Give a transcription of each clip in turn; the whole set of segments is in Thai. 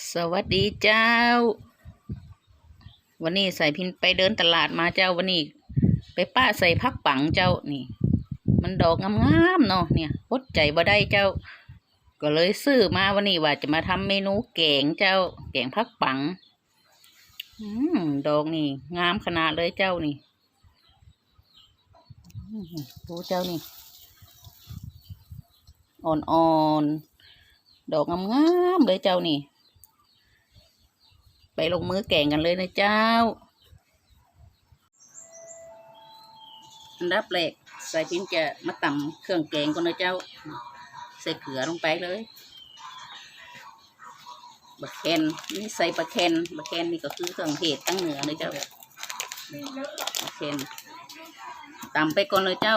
สวัสดีเจ้า วันนี้ใส่พินไปเดินตลาดมาเจ้าวันนี้ ไปป้าใส่พักปังเจ้านี่ มันดอกงามๆเนาะเนี่ยอดใจบ่ได้เจ้า ก็เลยซื้อมาวันนี้ว่าจะมาทำเมนูแกงเจ้า แกงพักปัง อืมดอกนี่ งามขนาดเลยเจ้านี่ดูเจ้านี่ อ่อนๆ ดอกงามๆเลยเจ้านี่ ไปลงมือแกงกันเลยนะเจ้า อันดับแรกใส่พินจะมาตำเครื่องแกงก่อนนะเจ้า ใส่เกลือลงไปเลยบะแคนนี่ใส่บะแคนบะแคนนี่ก็คือเครื่องเทศตั้งเหนือเลยเจ้าบะแคนตำไปก่อนเลยเจ้า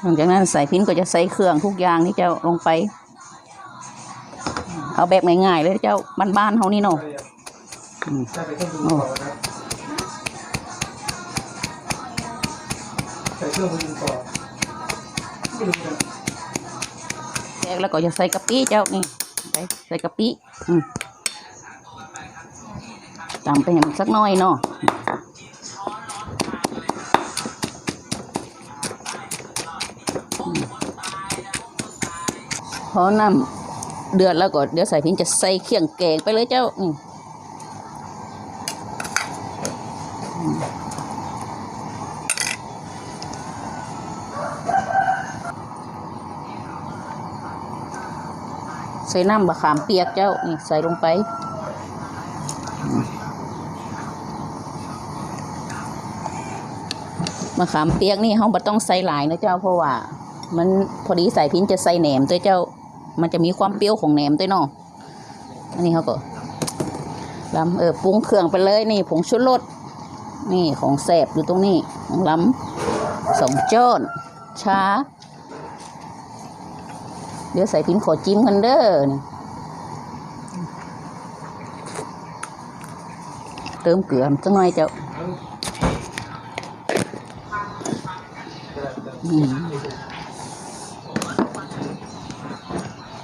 หลังจากนั้นใส่พินก็จะใส่เครื่องทุกอย่างนี่เจ้าลงไป เอาแบบง่ายๆเลยเจ้าบ้านๆเขานี่เนาะอืมใช่ไปเครื่องปรุงก่อนนะใส่เครื่องปรุงก่อนไม่รู้นะแรกแล้วก็จะใส่กะปิเจ้านี่ไปใส่กะปิอืมตำไปให้มันสักหน้อยเนาะอืมพอน้ำ เดือดแล้วก็เดี๋ยวใส่พินจะใส่เครื่องแกงไปเลยเจ้าอืมใส่น้ำบะขามเปียกเจ้า นี่ใส่ลงไป มะขามเปียกนี่เขาบ่ต้องใส่หลายนะเจ้าเพราะว่า มันพอดีใส่พินจะใส่แหนมด้วเจ้า มันจะมีความเปรี้ยวของแหนมด้วยเนาะอันนี้เขาก็ลำเออปรุงเครื่องไปเลยนี่ผงชูรสนี่ของแสบอยู่ตรงนี้ของลำสองจ้อนช้า เดี๋ยวใส่พินขอจิ้มกันเด้อนี่เติมเกลือจังหน่อยเจ้าอืม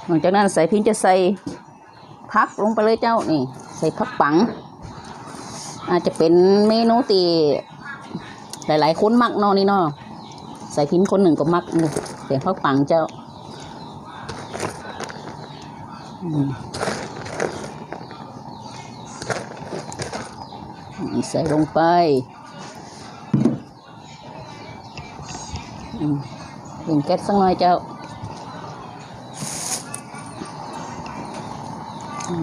ห ลังจากนั้นใส่พินจะใส่พักลงไปเลยเจ้านี่ ใส่พักปัง อาจจะเป็นเมนูตีหลายๆคนมักนาะนี่นาะใส่พินคนหนึ่งก็มักนี่เป็นพักปังเจ้าใส่ลงไปอืมดึงแก๊สสักหน่อยเจ้า อ่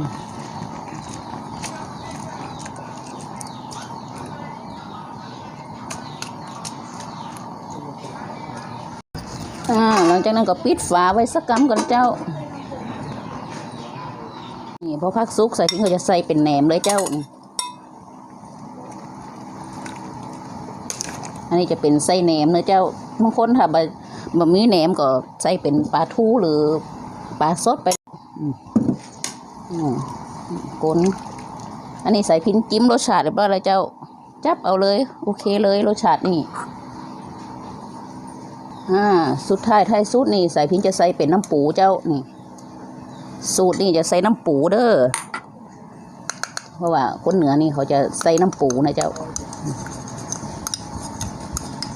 าหลังจากนั้นก็ปิดฝาไว้สักกำก่อนเจ้า นี่พอพักซุกใส่ทิ้งก็จะใส่เป็นแหนมเลยเจ้า อันนี้จะเป็นไส้แหนมเนอะเจ้าบางคนถ้าบะบะมีแหนมก็ใส่เป็นปลาทูหรือปลาสดไป อืม กลนอันนี้ใส่พินจิ้มรสชาติเรียบร้อยแล้วเจ้า จับเอาเลย โอเคเลยรสชาตินี่อ่าสุดท้ายท้ายสุดนี่ใส่พินจะใส่เป็นน้ำปูเจ้านี่ สูตรนี่จะใส่น้ำปูเด้อเพราะว่าคนเหนือนี่เขาจะใส่น้ำปูนะเจ้า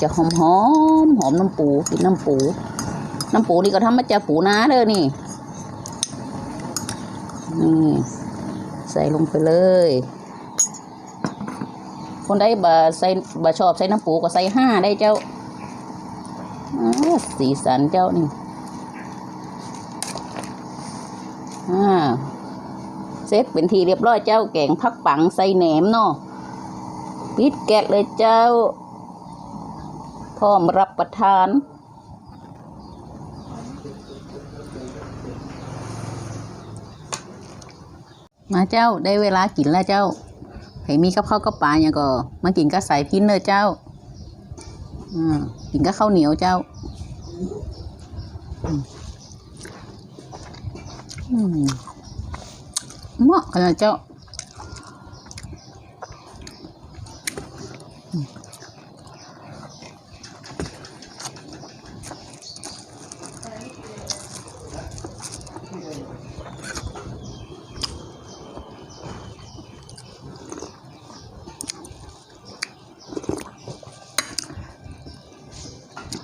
จะหอมหอมหอมน้ำปูกินน้ำปู น้ำปูนี่ก็ทำมาจากปูนาเด้อนี่ นี่ใส่ลงไปเลย คนใดบ่ใส่บ่ชอบใส่น้ำปูก็ใส่ห้าได้เจ้าอ้าสีสันเจ้านี่อ่าเสร็จเป็นทีเรียบร้อยเจ้าแกงพักปังใส่แหนมเนาะปิดแกะเลยเจ้า พร้อมรับประทาน มาเจ้าได้เวลากินแล้วเจ้าไผมีกับข้าวกับปลาอย่างก็มากินก็ใส่พินเลยเจ้าอืมกินก็ข้าวเหนียวเจ้าอืมมเหมาะขนาดเจ้า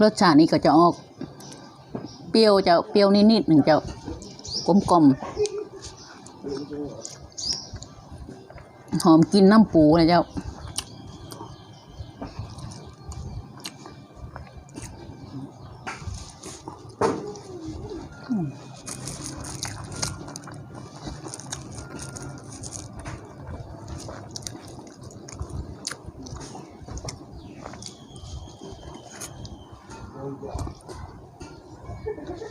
รสชาตินี้ก็จะออก เปรี้ยวจะเปรี้ยวนิดๆหนึ่งจะกลมกลมๆหอมกินน้ำปูนะเจ้า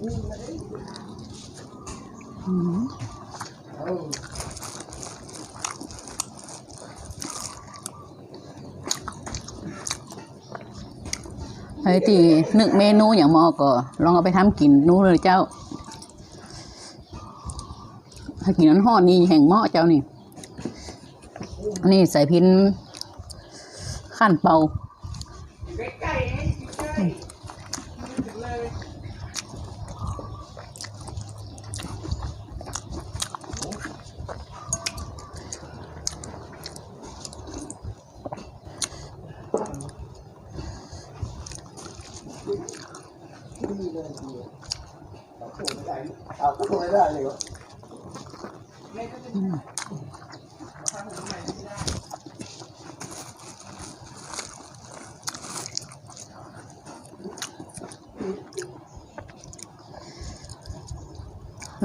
ไอ้ที่นึกเมนูอย่างมอก็ลองเอาไปทำกินนู้เลยเจ้าให้กินน้ำห่อนี่แห่งหม้อเจ้านี่นี่ใส่พินขั้นเป่า ใกล้ๆให้ใกล้ถึงเลย เอาตัวไม่ได้เลยวะ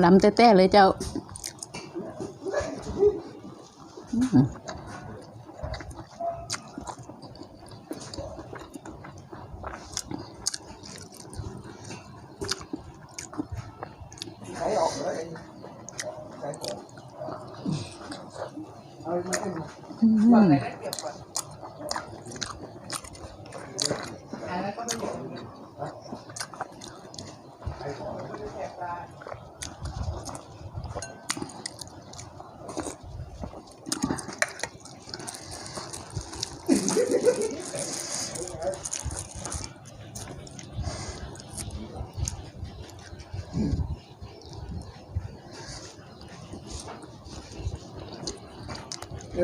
ลำแต้ๆเลยเจ้าอืม ใช้ออกเลยใช้ก่อนเอามาเอ็มอืมฝั่งไหนได้เก็บก่อนอันนั้นก็ไม่อยู่แจกปลา เ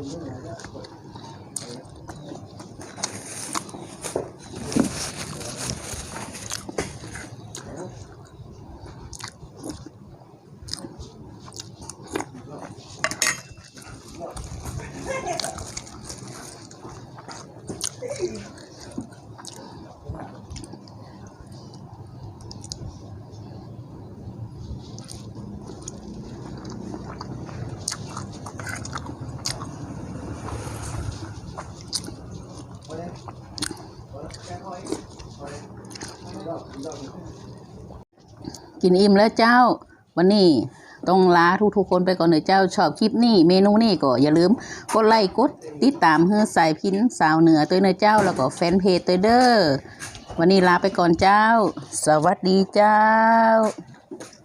你们来了。 กินอิ่มแล้วเจ้า วันนี้ต้องลาทุกๆคนไปก่อนเนยเจ้าชอบคลิปนี้เมนูนี่ก็อย่าลืมกดไลค์กดติดตามเพื่อสายพินสาวเหนือตัวเนยเจ้า แล้วก็แฟนเพจตัวเด้อวันนี้ลาไปก่อนเจ้า สวัสดีเจ้า